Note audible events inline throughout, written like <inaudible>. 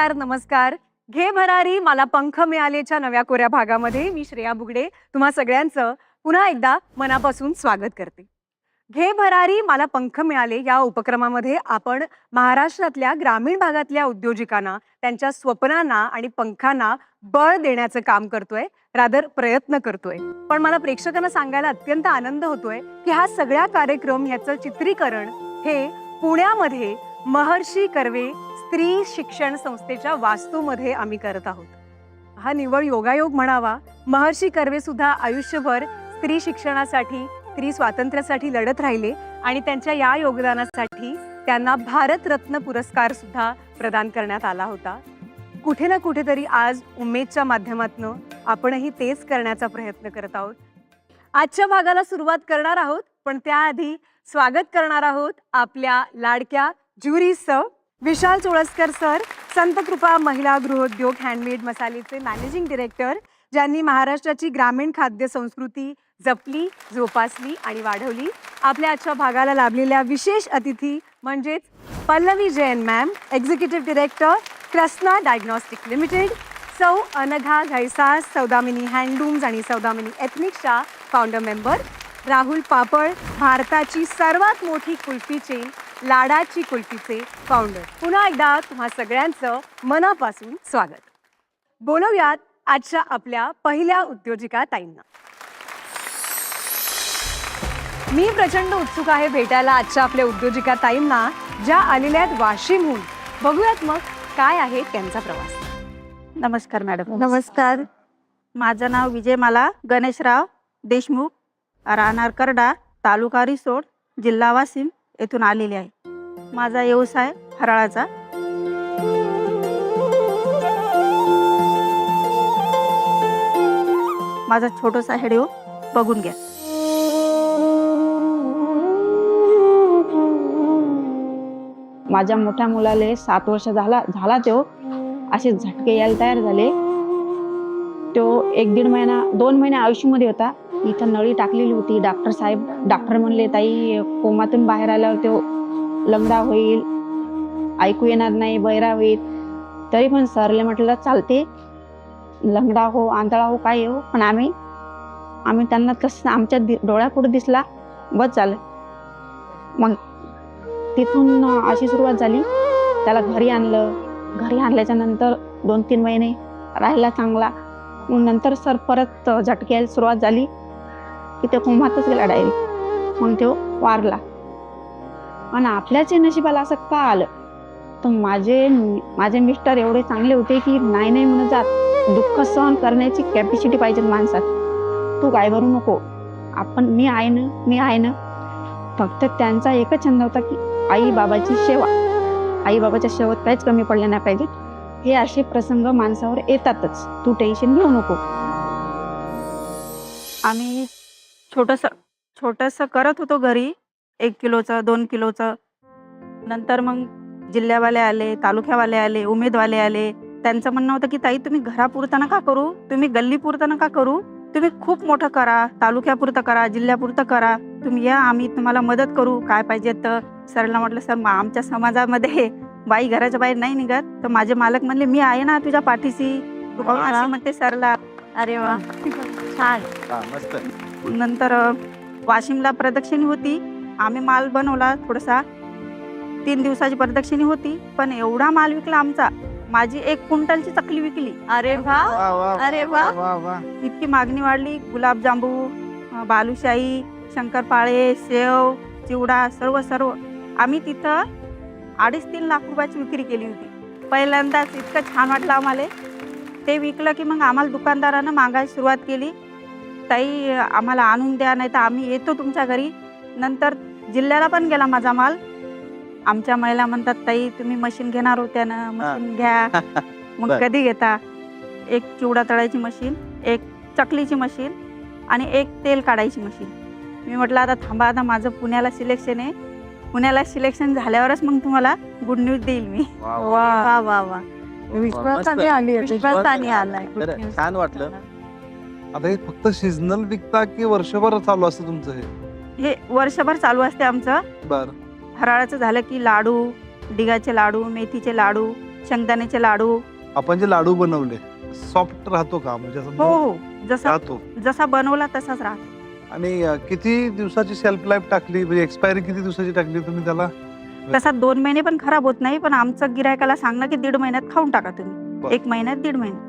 नमस्कार नमस्कार. घे भरारी मला पंख मिळालेच्या नव्या कोऱ्या भागामध्ये. मी श्रेया बुगडे तुम्हा सगळ्यांचं पुन्हा एकदा मनापासून स्वागत करते. घे भरारी मला पंख मिळाले या उपक्रमामध्ये आपण महाराष्ट्रातल्या ग्रामीण भागातल्या उद्योजकांना त्यांच्या स्वप्नांना आणि पंखांना बळ देण्याचं काम करतोय रादर प्रयत्न करतोय. पण मला प्रेक्षकांना सांगायला अत्यंत आनंद होतोय की हा सगळ्या कार्यक्रम याचं चित्रीकरण हे पुण्यामध्ये महर्षी कर्वे स्त्री शिक्षण संस्थेच्या वास्तूमध्ये आम्ही करत आहोत. हा निवड योगायोग म्हणावा महर्षी कर्वे सुद्धा आयुष्यभर स्त्री शिक्षणासाठी स्त्री स्वातंत्र्यासाठी लढत राहिले आणि त्यांच्या या योगदानासाठी त्यांना भारतरत्न पुरस्कार सुद्धा प्रदान करण्यात आला होता. कुठे ना कुठेतरी आज उमेदच्या माध्यमातून आपणही तेच करण्याचा प्रयत्न करत आहोत. आजच्या भागाला सुरुवात करणार आहोत पण त्याआधी स्वागत करणार आहोत आपल्या लाडक्या ज्युरी विशाल चोळसकर सर संत कृपा महिला गृहोद्योग हँडमेड मसालेचे मॅनेजिंग डिरेक्टर ज्यांनी महाराष्ट्राची ग्रामीण खाद्य संस्कृती जपली जोपासली आणि वाढवली. आपल्या आजच्या भागाला लाभलेल्या विशेष अतिथी म्हणजेच Pallavi Jain ma'am executive director Krishna diagnostic limited सौ अनघा घैसास सौदामिनी हँडलूम्स आणि सौदामिनी एथनिक्सच्या फाउंडर मेंबर राहुल पापड भारताची सर्वात मोठी कुल्फी चेन लाडाची कुल्फीचे फाउंडर पुन्हा एकदा तुम्हा सगळ्यांचं मनापासून स्वागत. बोलवूयात आजच्या आपल्या पहिल्या उद्योजिका ताईंना. मी प्रचंड उत्सुक आहे भेटायला आजच्या आपल्या उद्योजिका ताईंना ज्या आलेल्या आहेत वाशिमहून. बघूयात मग काय आहे त्यांचा प्रवास. नमस्कार मॅडम. नमस्कार. माझं नाव विजयमाला गणेशराव देशमुख राहणार करडा तालुका रिसोड जिल्हा वाशिम. येथून आलेली आहे. माझा व्यवसाय फराळाचा माझा छोटासा व्हिडिओ बघून घ्या. माझ्या मोठ्या मुलाले सात वर्ष झाला झाला तो. असे झटके यायला तयार झाले. तो एक दीड महिना दोन महिने आयुष्यामध्ये होता. इथं नळी टाकलेली होती. डॉक्टर साहेब डॉक्टर म्हणले ताई कोमातून बाहेर आल्यावर तो लंगडा होईल. ऐकू येणार नाही बैरा होईल. तरी पण सरले म्हटलं चालते. लंगडा हो आंधळा हो काय हो पण आम्ही आम्ही त्यांना तसं आमच्या दि डोळ्यापुढे दिसला. बस झालं. मग तिथून अशी सुरुवात झाली. त्याला घरी आणलं. घरी आणल्याच्या नंतर दोन तीन महिने राहिला चांगला. नंतर सर परत झटक्यायला सुरुवात झाली. की त्या कुंभातच गेला डायरेक्ट मग तो वारला. आणि आपल्याच नशिबाला असं का आलं? तर माझे माझे मिस्टर एवढे चांगले होते की नाही नाही म्हणून जात. दुःख सहन करण्याची कॅपॅसिटी पाहिजे माणसात. तू काय भरू नको. आपण मी आहे ना मी आहे ना. फक्त त्यांचा एकच छंद होता की आई बाबाची सेवा. आई बाबाच्या सेवेत काहीच कमी पडल्या नाही पाहिजे हे असे प्रसंग माणसावर येतातच. तू टेन्शन घेऊ नको. आम्ही छोटस छोटस करत होतो घरी. एक किलोचं दोन किलोचं. नंतर मग जिल्ह्यावाले आले तालुक्यावाले आले उमेदवाले आले. त्यांचं म्हणणं होतं की ताई तुम्ही घरापुरतं नका करू. तुम्ही गल्लीपुरतं नका करू. तुम्ही खूप मोठं करा. तालुक्यापुरतं करा जिल्ह्यापुरतं करा. तुम्ही या आम्ही तुम्हाला मदत करू. काय पाहिजे तर. सरला म्हटलं सर आमच्या समाजामध्ये <laughs> बाई घराच्या बाहेर नाही निघत. तर माझे मालक म्हणले मी आहे ना तुझ्या पाठीशी. अशी म्हणते सरला. अरे वा. छान. हा मस्त. नंतर वाशिमला प्रदक्षिणी होती. आम्ही माल बनवला थोडासा. तीन दिवसाची प्रदक्षिणी होती. पण एवढा माल विकला आमचा. माझी एक क्विंटलची चकली विकली. अरे वा. अरे वा. इतकी मागणी वाढली. गुलाबजांबू बालुशाही शंकरपाळे सेव चिवडा सर्व सर्व. आम्ही तिथं अडीच तीन लाख रुपयाची विक्री केली होती. पहिल्यांदाच इतकं छान वाटलं आम्हाला. ते विकलं की मग आम्हाला दुकानदारानं मागायला सुरुवात केली. ताई आम्हाला आणून द्या नाही तर आम्ही येतो तुमच्या घरी. नंतर जिल्ह्याला पण गेला माझा माल. आमच्या महिला म्हणतात ताई तुम्ही मशीन घेणार होत्या ना मशीन घ्या. <laughs> मग बर. कधी घेता? एक चिवडा तळायची मशीन एक चकलीची मशीन आणि एक तेल काढायची मशीन. मी म्हटलं आता थांबा आता माझं पुण्याला सिलेक्शन आहे. पुण्याला सिलेक्शन झाल्यावरच मग तुम्हाला गुड न्यूज देईल मी. वा वा. वा वा वा. विश्वासाने आली विश्वासाने आलाय. छान वाटलं. आता हे फक्त सीझनल विकता की वर्षभर चालू असतं तुमचं हे? हे वर्षभर चालू असते आमचं. बर. फराळाचं झालं की लाडू डिगाचे लाडू मेथीचे लाडू शेंगदाण्याचे लाडू. आपण जे लाडू बनवले सॉफ्ट राहतो का? म्हणजे असं हो मऊ हो. जसा राहतो. जसा बनवला तसाच राहतो. आणि अं, किती दिवसाची सेल्फ लाईफ टाकली? म्हणजे एक्सपायरी किती दिवसाची टाकली तुम्ही त्याला? तसा दोन महिने पण खराब होत नाही पण आमचं गिरायकाला सांगणं की दीड महिन्यात खाऊन टाका तुम्ही. बरं. एक महिन्यात दीड महिन्यात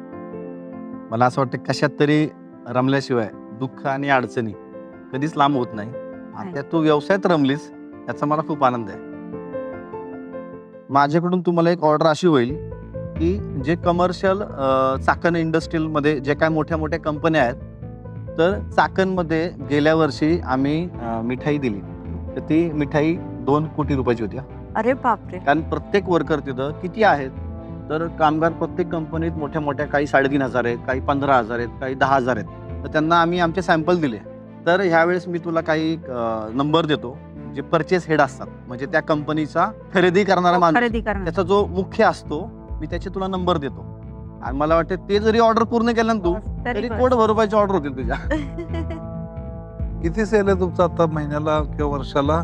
मला असं वाटतं कशात तरी रमल्याशिवाय दुःख आणि अडचणी कधीच लांब होत नाही. आणि त्यात तू व्यवसायात रमलीस याचा मला खूप आनंद आहे. माझ्याकडून तुम्हाला एक ऑर्डर अशी होईल की जे कमर्शियल चाकण इंडस्ट्रीमध्ये जे काय मोठ्या मोठ्या कंपन्या आहेत तर चाकणमध्ये गेल्या वर्षी आम्ही मिठाई दिली. तर ती मिठाई दोन कोटी रुपयाची होती. अरे बापरे! कारण प्रत्येक वर्कर तिथं किती आहेत? तर कामगार प्रत्येक कंपनीत मोठ्या मोठ्या काही साडेतीन हजार आहेत काही पंधरा हजार आहेत काही दहा हजार आहेत. तर त्यांना आम्ही आमचे सॅम्पल दिले. तर ह्यावेळेस मी तुला काही नंबर देतो जे परचेस हेड असतात. म्हणजे त्या कंपनीचा खरेदी करणारा माणूस. खरेदी करणार. त्याचा जो मुख्य असतो मी त्याचे तुला नंबर देतो. आणि मला वाटतं ते जरी ऑर्डर पूर्ण केलं ना तू तरी. कोट रुपयाची ऑर्डर होतील तुझ्या. <laughs> किती सेल आहे तुमचा आता महिन्याला किंवा वर्षाला?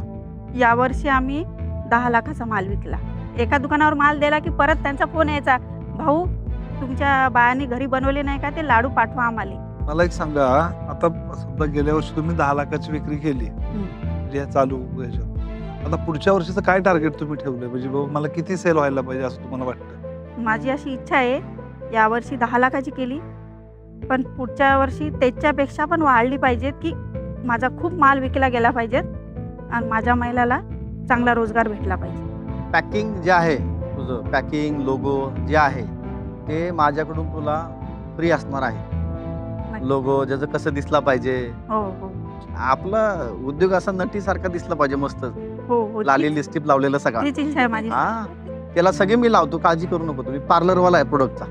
यावर्षी आम्ही दहा लाखाचा माल विकला. एका दुकानावर माल दिला की परत त्यांचा फोन यायचा भाऊ तुमच्या बायांनी घरी बनवले नाही का? ते लाडू पाठवा आम्हाला. मला एक सांगा आता समजा गेल्या वर्षी तुम्ही दहा लाखाची विक्री केली. जे चालू ह्याच्यात आता पुढच्या वर्षीचं काय टार्गेट तुम्ही ठेवलंय? म्हणजे बाबा मला किती सेल व्हायला पाहिजे असं तुम्हाला वाटतं? माझी अशी इच्छा आहे यावर्षी दहा लाखाची केली पण पुढच्या वर्षी त्याच्यापेक्षा पण वाढली पाहिजेत की माझा खूप माल विकला गेला पाहिजेत आणि माझ्या महिलाला चांगला रोजगार भेटला पाहिजे. पॅकिंग जे आहे तुझं पॅकिंग लोगो जे आहे ते माझ्याकडून तुला फ्री असणार आहे. लोगो ज्याचं कसं दिसला पाहिजे. हो हो. आपला उद्योग असा नटीसारखा दिसला पाहिजे मस्त. हो लाली लिस्टिप लावलेलं सगळं. हा? त्याला सगळे मी लावतो काळजी करू नको तुम्ही. पार्लरवाला आहे प्रोडक्टचा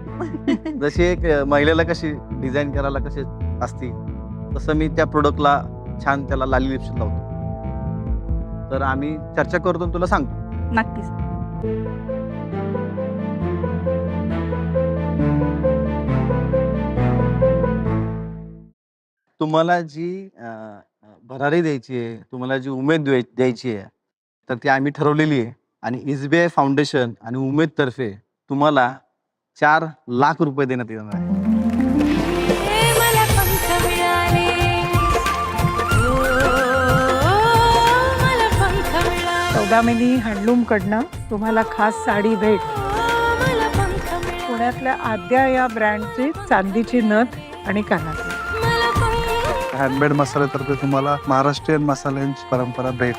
<laughs> जशी एक महिलेला कशी डिझाईन करायला कशी असती तसं मी त्या प्रोडक्टला छान त्याला लाली लिपस्टिक लावतो. तर आम्ही चर्चा करतो तुला सांगतो. नक्कीच. तुम्हाला जी भरारी द्यायची आहे तुम्हाला जी उमेद द्याय- द्यायची आहे तर ती आम्ही ठरवलेली आहे. आणि एस बी आय फाउंडेशन आणि उमेदतर्फे तुम्हाला चार लाख रुपये देण्यात येणार आहे. सौदामिनी हँडलूमकडनं तुम्हाला खास साडी भेट. पुण्यातल्या आद्या या ब्रँडची चांदीची नथ आणि पंख हँडमेड मसाल्यातर्फे तुम्हाला महाराष्ट्रीयन मसाल्यांची परंपरा भेट.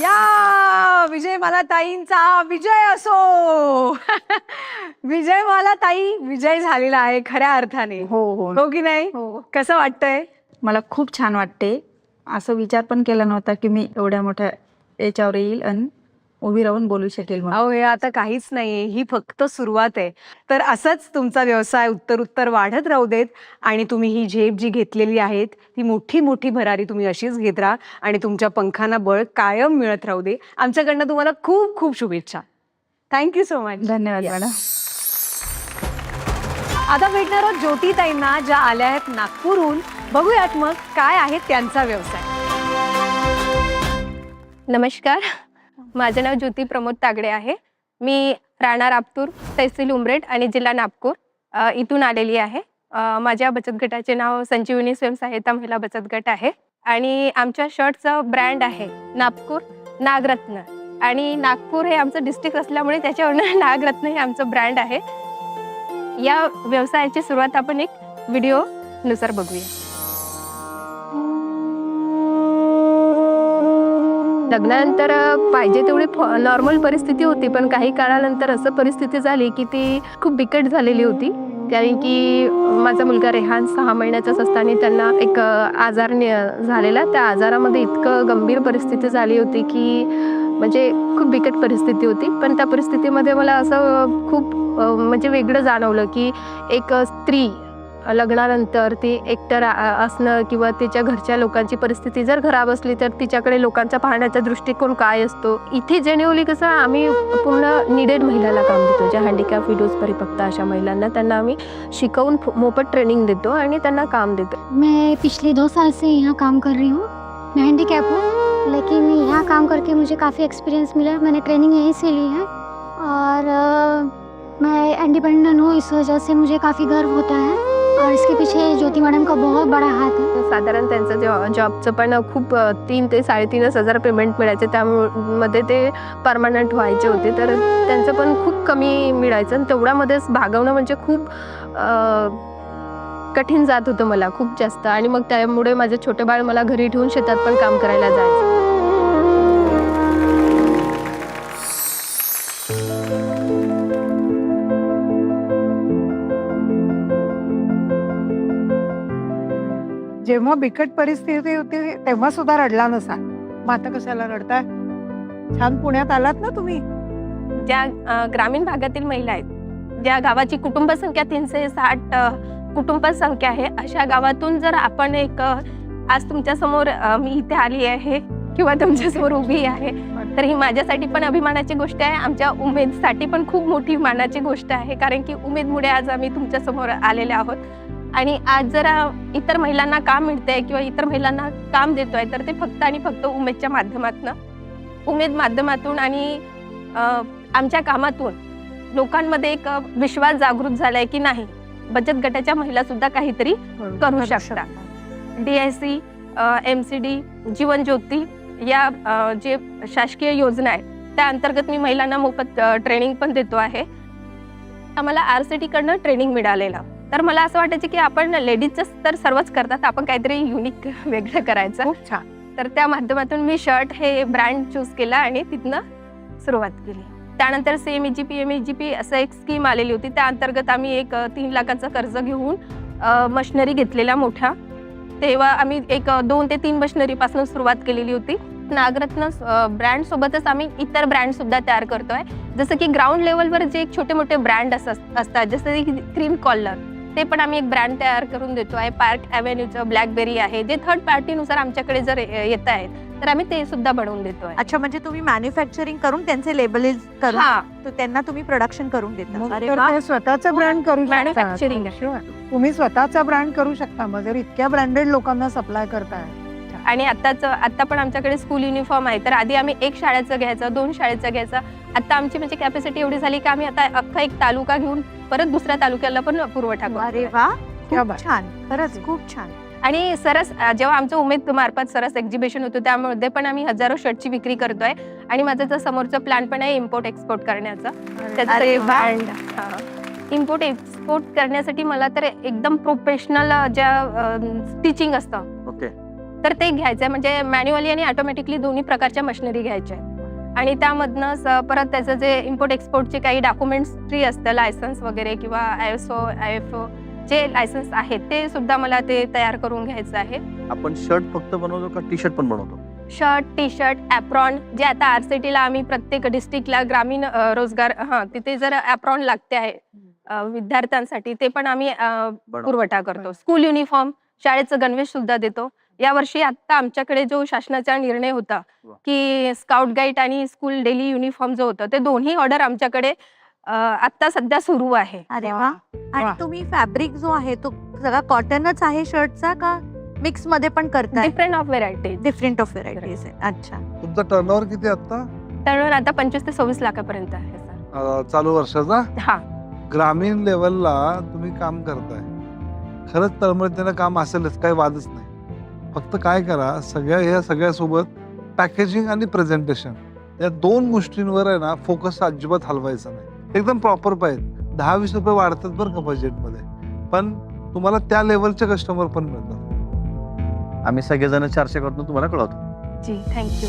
या! विजय मला ताईंचा विजय असो! <laughs> विजय मला ताई विजय झालेला आहे खऱ्या अर्थाने. हो हो. हो की नाही? हो. कसं वाटतंय? मला खूप छान वाटते. असं विचार पण केला नव्हता की मी एवढ्या मोठ्या याच्यावर येईल आणि उभी राहून बोलू शकेल म्हणून. अहो हे आता काहीच नाहीये. ही फक्त सुरुवात आहे. तर असंच तुमचा व्यवसाय उत्तर उत्तर वाढत राहू देत आणि तुम्ही ही झेप जी घेतलेली आहेत ती मोठी मोठी भरारी तुम्ही अशीच घेत राहा आणि तुमच्या पंखांना बळ कायम मिळत राहू दे. आमच्याकडनं तुम्हाला खूप खूप शुभेच्छा थँक्यू सो मच धन्यवाद मॅडम आता भेटणार आहोत ज्योतिताईंना ज्या आल्या आहेत नागपूरहून बघूयात मग काय आहे त्यांचा व्यवसाय. नमस्कार. माझं नाव ज्योती प्रमोद तागडे आहे. मी राहणार आपतूर तहसील उमरेड आणि जिल्हा नागपूर इथून आलेली आहे. माझ्या बचत गटाचे नाव संजीवनी स्वयंसहायता महिला बचत गट आहे. आणि आमच्या शर्टचं ब्रँड आहे नागपूर नागरत्न. आणि नागपूर हे आमचं डिस्ट्रिक्ट असल्यामुळे त्याच्यावरनं <laughs> नागरत्न हे आमचं ब्रँड आहे. या व्यवसायाची सुरुवात आपण एक व्हिडिओनुसार बघूया. लग्नानंतर पाहिजे तेवढी नॉर्मल परिस्थिती होती पण काही काळानंतर असं परिस्थिती झाली की ती खूप बिकट झालेली होती. कारण की माझा मुलगा रेहान सहा महिन्याचाच असताना त्यांना एक आजार झालेला. त्या आजारामध्ये इतकं गंभीर परिस्थिती झाली होती की म्हणजे खूप बिकट परिस्थिती होती. पण त्या परिस्थितीमध्ये मला असं खूप म्हणजे वेगळं जाणवलं की एक स्त्री लग्नानंतर ती एकटर असणं किंवा तिच्या घरच्या लोकांची परिस्थिती जर खराब असली तर तिच्याकडे लोकांचा पाहण्याचा दृष्टिकोन काय असतो? इथे जेन्युअली कसं आम्ही पूर्ण निडेड महिलांना काम देतो. ज्या हँडिकॅप विडोज परिपक्ता अशा महिलांना त्यांना आम्ही शिकवून फो- मोफत ट्रेनिंग देतो आणि त्यांना काम देतो. मैं पिछले दो साल से यहाँ काम कर रही हूँ. मैं हैंडीकैप हूँ लेकिन यहाँ काम करके मुझे काफ़ी एक्सपीरियंस मिला। मैंने ट्रेनिंग यहीं से ली है और मैं इंडिपेंडेंट हूँ इस वजह से मुझे काफ़ी गर्व होता है। और इसके पीछे ज्योति मैडम का बहुत बड़ा हात आहे साधारण त्यांचं जॉ जॉबचं पण खूप तीन ते साडेतीनच हजार पेमेंट मिळायचे त्यामध्ये ते परमनंट व्हायचे होते. तर त्यांचं पण खूप कमी मिळायचं आणि तेवढ्यामध्येच भागवणं म्हणजे खूप कठीण जात होतं मला खूप जास्त. आणि मग त्यामुळे माझं छोटं बाळ मला घरी ठेवून शेतात पण काम करायला जायचं. जेव्हा बिकट परिस्थिती होती तेव्हा सुद्धा रडला नसा. मग आता कशाला रडताय? छान पुण्यात आलात ना तुम्ही. ज्या ग्रामीण भागातील महिला आहेत ज्या गावाची कुटुंब संख्या तीनशे साठ कुटुंब संख्या आहे अशा गावातून जर आपण एक आज तुमच्यासमोर मी इथे आली आहे किंवा तुमच्यासमोर उभी आहे तर ही माझ्यासाठी पण अभिमानाची गोष्ट आहे. आमच्या उमेदसाठी पण खूप मोठी मानाची गोष्ट आहे कारण की उमेदमुळे आज आम्ही तुमच्यासमोर आलेले आहोत. आणि आज जर इतर महिलांना काम मिळतंय किंवा इतर महिलांना काम देतोय तर ते फक्त आणि फक्त उमेदच्या माध्यमातून. उमेद माध्यमातून आणि आमच्या कामातून लोकांमध्ये एक विश्वास जागृत झालाय की नाही बचत गटाच्या महिला सुद्धा काहीतरी करू शकता D I C M C D Jeevan Jyoti या जे शासकीय योजना आहे त्या अंतर्गत मी महिलांना मोफत ट्रेनिंग पण देतो आहे. आम्हाला आर सी टीकडनं ट्रेनिंग मिळालेलं. तर मला असं वाटायचं की आपण लेडीजचं तर सर्वच करतात. आपण काहीतरी युनिक वेगळं करायचं. खूप छान. तर त्या माध्यमातून मी शर्ट हे ब्रँड चूज केला आणि तिथनं सुरुवात केली. त्यानंतर same G P M G P असं एक स्कीम आलेली होती. त्या अंतर्गत आम्ही एक तीन लाखाचं कर्ज घेऊन मशिनरी घेतलेल्या मोठ्या. तेव्हा आम्ही एक दोन ते तीन मशिनरीपासून सुरुवात केलेली होती. नागरत्न ब्रँड सोबतच आम्ही इतर ब्रँड सुद्धा तयार करतोय. जसं की ग्राउंड लेवलवर जे एक छोटे मोठे ब्रँड असतात. जसं की क्रीम कॉलर ते पण आम्ही एक ब्रँड तयार करून देतो आहे. पार्क अव्हेन्यूचं ब्लॅकबेरी आहे. जे थर्ड पार्टीनुसार आमच्याकडे जर येत आहेत तर आम्ही ते सुद्धा बनवून देतोय अच्छा म्हणजे तुम्ही मॅन्युफॅक्चरिंग करून त्यांचे लेबल करून हा. त्यांना तुम्ही प्रोडक्शन करून देता. स्वतःचा ब्रँड करू Manufacturing आहे. Sure. तुम्ही स्वतःचा ब्रँड करू शकता. मग जर इतक्या ब्रँडेड लोकांना सप्लाय करताय आणि आत्ताच आत्ता पण आमच्याकडे स्कूल युनिफॉर्म आहे. तर आधी आम्ही एक शाळेचं घ्यायचं दोन शाळेचं घ्यायचं. आता आमची म्हणजे कॅपॅसिटी एवढी झाली की आम्ही आता अख्खा एक तालुका घेऊन परत दुसऱ्या तालुक्याला पण पुरवठा अरे वा खूप. छान. खरंच खूप छान. आणि सरस जेव्हा आमचं उमेद मार्फत सरस एक्झिबिशन होतं त्यामध्ये पण आम्ही हजारो शर्टची विक्री करतोय. आणि माझं तर समोरचं प्लॅन पण आहे इम्पोर्ट एक्सपोर्ट करण्याचा. इम्पोर्ट एक्सपोर्ट करण्यासाठी मला तर एकदम प्रोफेशनल ज्या स्टिचिंग असतं. ओके तर ते घ्यायचं आहे म्हणजे मॅन्युअली आणि ऑटोमॅटिकली दोन्ही प्रकारच्या मशिनरी घ्यायच्या आहेत. आणि त्यामधनं स- परत त्याचं जे इम्पोर्ट एक्सपोर्टचे काही डॉक्युमेंट्स फ्री असतं लायसन्स वगैरे किंवा I S O I F O जे लायसन्स आहेत ते सुद्धा मला ते तयार करून घ्यायचं आहे. आपण शर्ट फक्त बनवतो का टी शर्ट पण बनवतो? शर्ट टी शर्ट ॲप्रॉन जे आता आर सी टीला आम्ही प्रत्येक डिस्ट्रिक्टला ग्रामीण रोजगार हां तिथे जर ॲप्रॉन लागते आहे विद्यार्थ्यांसाठी ते पण आम्ही. पुरवठा करतो. स्कूल युनिफॉर्म शाळेचं गणवेश सुद्धा देतो. यावर्षी आता आमच्याकडे जो शासनाचा निर्णय होता. की स्काउट गाईड आणि स्कूल डेली युनिफॉर्म जो होतं ते दोन्ही ऑर्डर आमच्याकडे आता सध्या सुरू आहे. अरे वा. आणि. तुम्ही फॅब्रिक जो आहे तो सगळा कॉटनच आहे शर्टचा का मिक्समध्ये पण करताय? Different of varieties different of varieties अच्छा. तुमचा टर्नओव्हर किती आता तर आता पंचवीस ते सव्वीस लाखापर्यंत आहे सर चालू वर्षाचा? हा. ग्रामीण लेवलला तुम्ही काम करताय. खरंच तळमळतेनं काम असेलच काही वादच नाही. फक्त काय करा सगळ्या ह्या सगळ्यासोबत पॅकेजिंग आणि प्रेझेंटेशन या दोन गोष्टींवर आहे ना फोकस अजिबात हलवायचा नाही. एकदम प्रॉपर पाहिजे. दहा वीस रुपये वाढतात बरं का बजेटमध्ये पण तुम्हाला त्या लेवलचे कस्टमर पण मिळतात. आम्ही सगळेजण चर्चा करतो तुम्हाला कळवतो. जी थँक्यू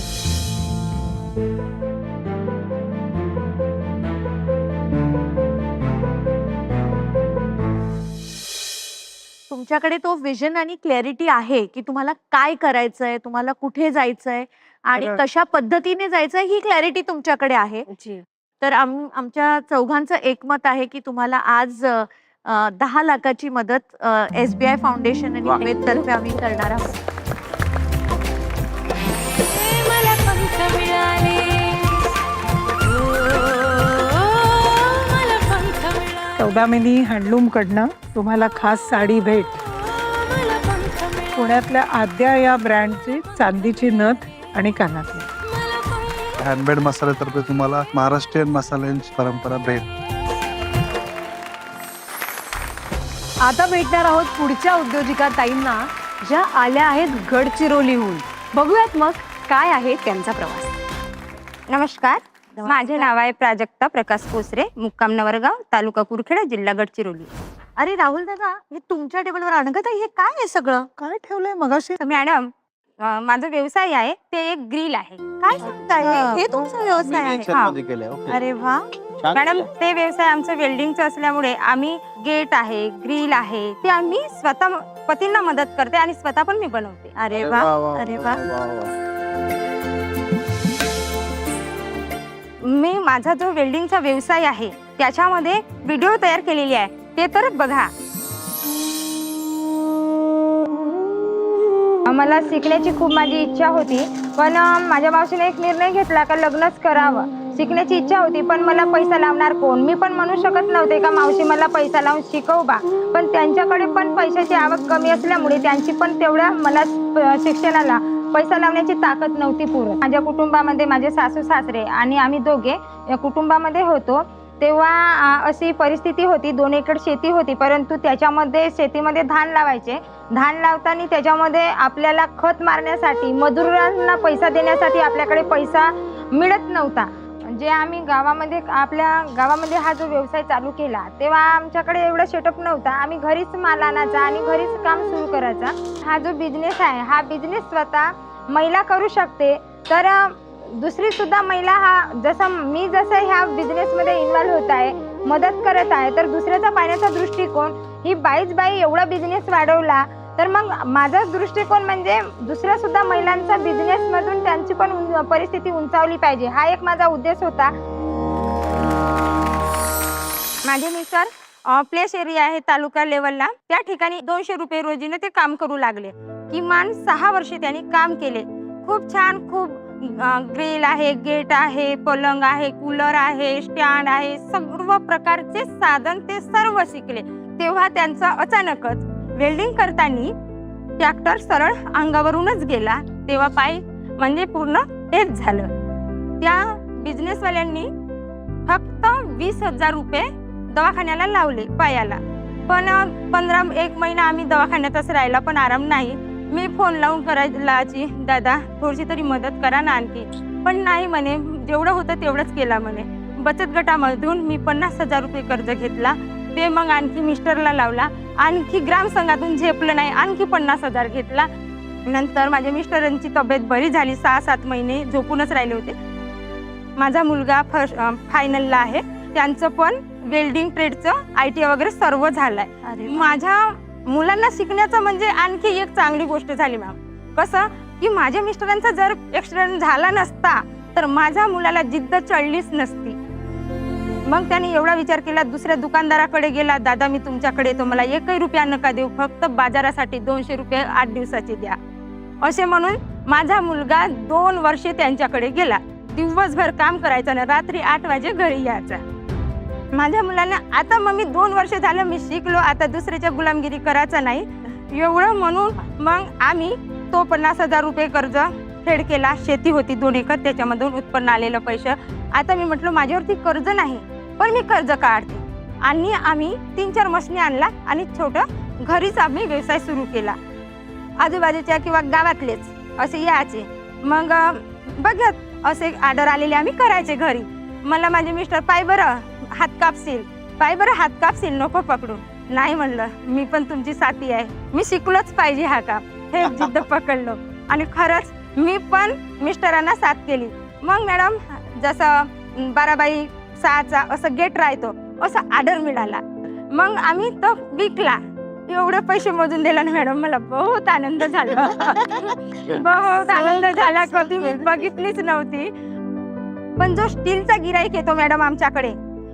तुमच्याकडे तो विजन आणि क्लॅरिटी आहे की तुम्हाला काय करायचंय तुम्हाला कुठे जायचंय आणि बरं. कशा पद्धतीने जायचंय ही क्लॅरिटी तुमच्याकडे आहे जी तर आम आमच्या चौघांचं एकमत आहे की तुम्हाला आज अ, अ, दहा लाखाची मदत एस बी आय फाउंडेशन आणि वा. तर्फे आम्ही करणार आहोत सौदामिनी हँडलूम कडनं तुम्हाला खास साडी भेट. पुण्यातल्या आद्या या ब्रँडची चांदीची नथ आणि कानातली. हँडमेड मसाल्यातर्फे तुम्हाला महाराष्ट्रीयन मसाल्यांची परंपरा भेट. आता भेटणार आहोत पुढच्या उद्योजिका ताईंना ज्या आल्या आहेत गडचिरोलीहून. बघूयात मग काय आहे त्यांचा प्रवास. नमस्कार. माझे नाव आहे प्राजक्ता प्रकाश कोसरे मुक्काम नवरगाव तालुका कुरखेडा जिल्हा गडचिरोली. अरे राहुल दादा हे तुमच्या टेबलवर अनगत हे काय आहे सगळं? काय ठेवलंय मगाशी? तर मॅडम अं, माझा व्यवसाय आहे ते एक ग्रिल आहे. काय सांगताय? हे- हे तुमचा व्यवसाय आहे. केलंय ओके. अरे वा. छान मॅडम केलंय. ते व्यवसाय आमचं वेल्डिंगचं असल्यामुळे आम्ही गेट आहे ग्रिल आहे ते आम्ही स्वतः पतींना मदत करते आणि स्वतः पण मी बनवते. अरे वा. वा, अरे वा. वा, वा. मी माझा जो वेल्डिंगचा व्यवसाय आहे त्याच्यामध्ये व्हिडिओ तयार केलेली आहे. ते तर बघा. मला शिकण्याची खूप माझी इच्छा होती पण माझ्या मावशीने एक निर्णय घेतला का लग्नच करावं. शिकण्याची इच्छा होती पण मला पैसा लावणार कोण? मी पण म्हणू शकत नव्हते का मावशी मला पैसा लावून शिकव बा? पण त्यांच्याकडे पण पैशाची आवक कमी असल्यामुळे त्यांची पण तेवढ्या मला शिक्षणाला पैसा लावण्याची ताकद नव्हती पुरत माझ्या कुटुंबामध्ये माझे सासू सासरे आणि आम्ही दोघे या कुटुंबामध्ये होतो. तेव्हा अशी परिस्थिती होती. दोन एकर शेती होती. परंतु त्याच्यामध्ये शेतीमध्ये धान लावायचे. धान लावताना त्याच्यामध्ये आपल्याला खत मारण्यासाठी मजुरांना पैसा देण्यासाठी आपल्याकडे पैसा मिळत नव्हता. जे आम्ही गावामध्ये आपल्या गावामध्ये हा जो व्यवसाय चालू केला तेव्हा आमच्याकडे एवढा सेटअप नव्हता. आम्ही घरीच माल आणायचा आणि घरीच काम सुरू करायचा. हा जो बिझनेस आहे हा बिझनेस स्वतः महिला करू शकते. तर दुसरीसुद्धा महिला हा जसं मी जसं ह्या बिझनेसमध्ये इन्व्हॉल्व्ह होत आहे मदत करत आहे तर दुसऱ्याचा पाहण्याचा दृष्टिकोन ही बाईच बाई एवढा बिझनेस वाढवला तर मग माझा दृष्टिकोन म्हणजे दुसऱ्यासुद्धा महिलांचा बिझनेसमधून त्यांची पण उं- परिस्थिती उंचावली पाहिजे. हा एक माझा उद्देश होता. माझे मिस्टर प्लेस एरिया आहे तालुका लेवलला त्या ठिकाणी दोनशे रुपये रोजीने ते काम करू लागले. किमान सहा वर्षे त्यांनी काम केले. खूप छान खूप ग्रिल आहे गेट आहे पलंग आहे कूलर आहे स्टँड आहे सर्व प्रकारचे साधन ते सर्व शिकले. तेव्हा त्यांचा अचानकच वेल्डिंग करताना ट्रॅक्टर सरळ अंगावरूनच गेला. तेव्हा पाय म्हणजे पूर्ण हेच झालं. त्या बिझनेसवाल्यांनी फक्त वीस हजार रुपये दवाखान्याला लावले पायाला. पण पंधरा एक महिना आम्ही दवाखान्यातच राहिला पण आराम नाही. मी फोन लावून करायलाची दादा थोडीशी तरी मदत करा ना आणखी. पण नाही म्हणे जेवढं होतं तेवढंच केला म्हणे. बचत गटामधून मी पन्नास हजार रुपये कर्ज घेतला. ते मग आणखी मिस्टरला लावला. आणखी ग्रामसंघातून झेपलं नाही आणखी पन्नास हजार घेतला. नंतर माझ्या मिस्टरांची तब्येत बरी झाली सहा सात महिने झोपूनच राहिले होते. माझा मुलगा फर्स्ट फायनलला आहे. त्यांचं पण वेल्डिंग ट्रेडचं आय टी वगैरे सर्व झालंय. अरे माझ्या मुलांना शिकण्याचं म्हणजे आणखी एक चांगली गोष्ट झाली मॅम. कसं? की माझ्या मिस्टरांचा जर ऍक्सिडेंट झाला नसता तर माझ्या मुलाला जिद्द चढलीच नसती. मग त्याने एवढा विचार केला दुसऱ्या दुकानदाराकडे गेला दादा मी तुमच्याकडे येतो मला एकही रुपया नका देऊ फक्त बाजारासाठी दोनशे रुपये आठ दिवसाचे द्या. असे म्हणून माझा मुलगा दोन वर्षे त्यांच्याकडे गेला. दिवसभर काम करायचं आणि रात्री आठ वाजे घरी यायचा. माझ्या मुलांना आता मग मी दोन वर्ष झालं मी शिकलो आता दुसऱ्याच्या गुलामगिरी करायचं नाही. एवढं म्हणून मग आम्ही तो पन्नास हजार रुपये कर्ज फेड केला शेती होती दोन एकर त्याच्यामधून उत्पन्न आलेलं पैसे. आता मी म्हटलं माझ्यावरती कर्ज नाही पण मी कर्ज काढते. आणि आम्ही तीन चार मशनी आणला आणि छोटं घरीच आम्ही व्यवसाय सुरू केला. आजूबाजूच्या किंवा गावातलेच असे यायचे. मग बघत असे ऑर्डर आलेले आम्ही करायचे घरी. मला माझे मिस्टर पाय बरं हात कापशील पाय बरं हात कापशील नको पकडून नाही म्हणलं मी पण तुमची साथी आहे. मी शिकलोच पाहिजे हा काम. हे जिद्द <laughs> पकडलो. आणि खरंच मी पण मिस्टरांना साथ केली. मग मॅडम जसं बाराबाई सहाचा असं गेट राहतो असं ऑर्डर मिळाला. मग आम्ही तो विकला. एवढे पैसे मोजून दिला ना मॅडम मला बहुत आनंद झाला. <laughs> बहुत आनंद झाला. कधी मी बघितलीच नव्हती. पण जो स्टीलचा गिराईक येतो मॅडम आमच्याकडे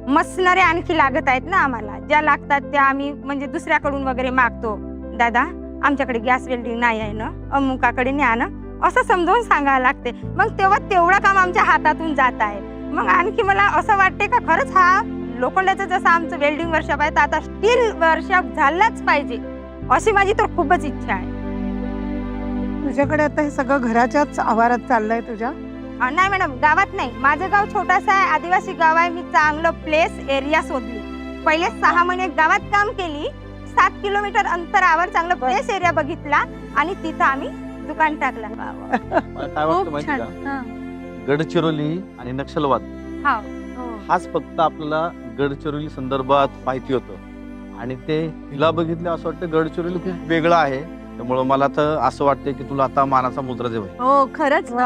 मसनरे आणखी लागत आहेत ना आम्हाला. ज्या लागतात त्या आम्ही म्हणजे दुसऱ्याकडून वगैरे मागतो. दादा आमच्याकडे गॅस वेल्डिंग नाही आहे ना? अमुकाकडे न्या ना? असं समजावून सांगायला लागते. मग तेव्हा तेवढं काम आमच्या हातातून जात आहे. मग आणखी मला असं वाटते का खरंच हा लोखंडाचं जसं आमचं वेल्डिंग वर्कशॉप आहे तर आता स्टील वर्कशॉप झालाच पाहिजे. अशी माझी तर खूपच इच्छा आहे. तुझ्याकडे आता हे सगळं घराच्याच आवारात चाललंय तुझ्या? नाही मॅडम गावात नाही. माझं गाव छोटासा आहे आदिवासी गाव आहे. मी चांगलं प्लेस एरिया शोधली. पहिले सहा महिने गावात काम केली. सात किलोमीटर अंतरावर चांगलं प्लेस एरिया बघितला आणि तिथं आम्ही दुकान टाकलं. मला <laughs> काय वाटतं खूप माहिती छान. का? हा. गडचिरोली आणि नक्षलवाद. हा. हो. हाच फक्त आपल्याला गडचिरोली संदर्भात माहिती होतं. आणि ते हिला बघितलं असं वाटतं गडचिरोली खूप वेगळं आहे. त्यामुळं मला तर असं वाटतं की तुला आता मानाचा मुद्रा देवाय हो खरंच वा.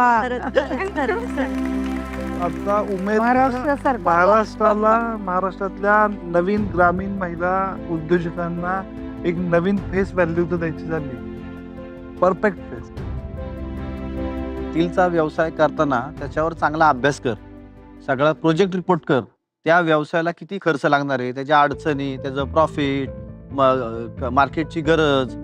आता उमेद महाराष्ट्रासारखं. महाराष्ट्राला महाराष्ट्रातल्या नवीन ग्रामीण महिला उद्योजकांना एक नवीन फेस व्हॅल्यू तर द्यायची झाली. Perfect face. स्टीलचा व्यवसाय करताना त्याच्यावर चांगला अभ्यास कर. सगळा प्रोजेक्ट रिपोर्ट कर. त्या व्यवसायाला किती खर्च लागणार आहे? त्याच्या अडचणी त्याचं प्रॉफिट मार्केटची गरज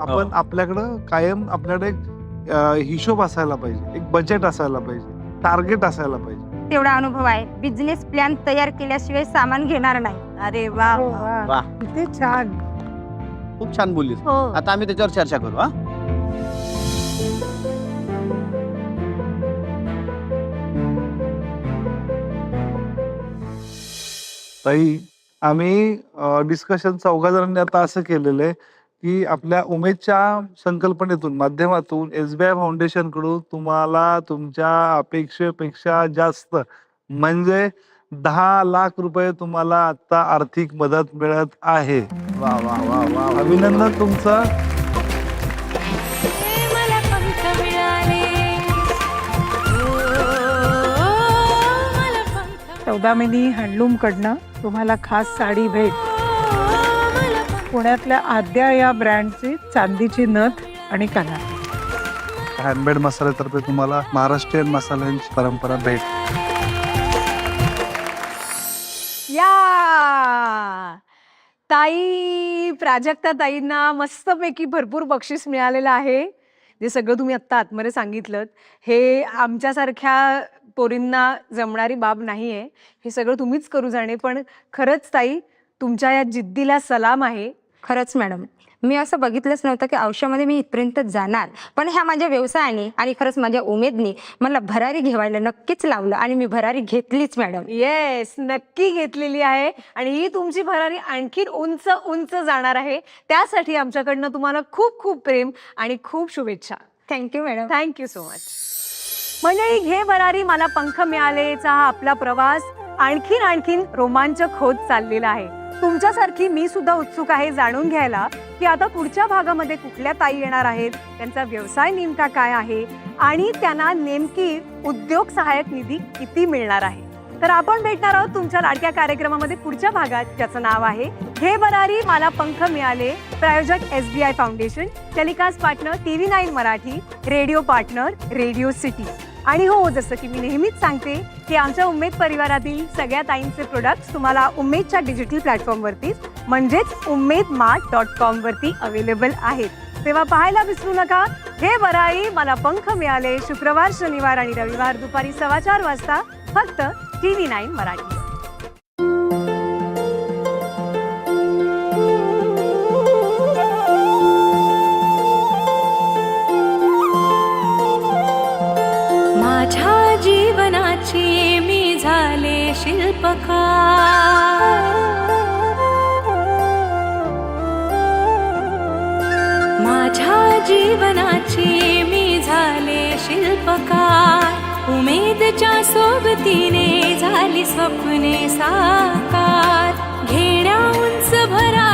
आपण आपल्याकडं कायम आपल्याकडे एक हिशोब असायला पाहिजे एक बजेट असायला पाहिजे टार्गेट असायला पाहिजे. तेवढा अनुभव आहे. बिझनेस प्लॅन तयार केल्याशिवाय सामान घेणार नाही. अरे वा हो, वा. वा. वा. किती छान. खूप छान बोललीस. हो. आता आम्ही त्याच्यावर चर्चा करू हा. ताई आम्ही डिस्कशन चौघा जणांनी आता असं केलेलं आहे की आपल्या उमेदच्या संकल्पनेतून माध्यमातून एस बी आय फाउंडेशनकडून तुम्हाला तुमच्या अपेक्षेपेक्षा जास्त म्हणजे दहा लाख रुपये तुम्हाला आता आर्थिक मदत मिळत आहे. वा वा वा वा अभिनंदन तुमचं. मला पंख मिळाले ओ, मला पंख सौदामिनी हँडलूम कडनं तुम्हाला खास साडी भेट. पुण्यातल्या आद्या या ब्रँडची चांदीची नथ आणि कला. हँडमेड मसाल्यातर्फे तुम्हाला महाराष्ट्रीयन मसाल्यांची परंपरा भेट. या! ताई प्राजक्ता ताईंना मस्तपैकी भरपूर बक्षीस मिळालेलं आहे. जे सगळं तुम्ही आत्ता आतमध्ये सांगितलं हे आमच्यासारख्या पोरींना जमणारी बाब नाही आहे हे सगळं तुम्हीच करू जाणे पण खरंच ताई तुमच्या या जिद्दीला सलाम आहे? खरंच मॅडम. मी असं बघितलंच नव्हतं की आयुष्यामध्ये मी इथपर्यंत जाणार. पण ह्या माझ्या व्यवसायाने आणि खरंच माझ्या उमेदनी मला भरारी घेवायला नक्कीच लावलं आणि मी भरारी घेतलीच मॅडम. येस नक्की घेतलेली आहे. आणि ही तुमची भरारी आणखीन उंच उंच जाणार आहे. त्यासाठी आमच्याकडनं तुम्हाला खूप खूप प्रेम आणि खूप शुभेच्छा. Thank you madam. Thank you so much मंडळी घे भरारी मला पंख मिळालेचा हा आपला प्रवास आणखीन आणखीन रोमांचक होत चाललेला आहे. तुमच्यासारखी मी सुद्धा उत्सुक आहे जाणून घ्यायला की आता पुढच्या भागामध्ये कुठल्या ताई येणार आहेत त्यांचा व्यवसाय नेमका काय आहे आणि त्यांना नेमकी उद्योग सहाय्यक निधी किती मिळणार आहे. तर आपण भेटणार आहोत तुमच्या लाडक्या कार्यक्रमामध्ये पुढच्या भागात ज्याचं नाव आहे हे बरारी मला पंख मिळाले प्रायोजक S B I foundation telecast partner T V nine Marathi radio partner radio city. आणि हो जसं की मी नेहमीच सांगते की आमच्या उमेद परिवारातील सगळ्या ताईंचे प्रोडक्ट्स तुम्हाला उमेदच्या डिजिटल प्लॅटफॉर्मवरतीच म्हणजेच उमेद मार्ट डॉट कॉमवरती अवेलेबल आहेत. तेव्हा पाहायला विसरू नका. हे बराई मला पंख मिळाले शुक्रवार शनिवार आणि रविवार दुपारी सव्वा चार वाजता फक्त टी व्ही नाईन मराठी. शिल्पकार माझ्या जीवनाची मी झाले शिल्पकार. उमेदच्या सोबतीने झाली स्वप्ने साकार. घेण्या उंच भरा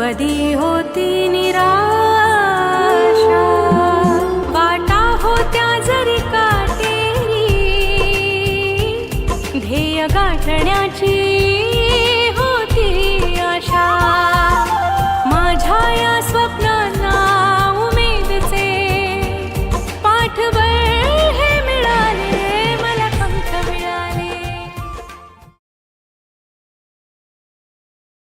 पदोपदी होती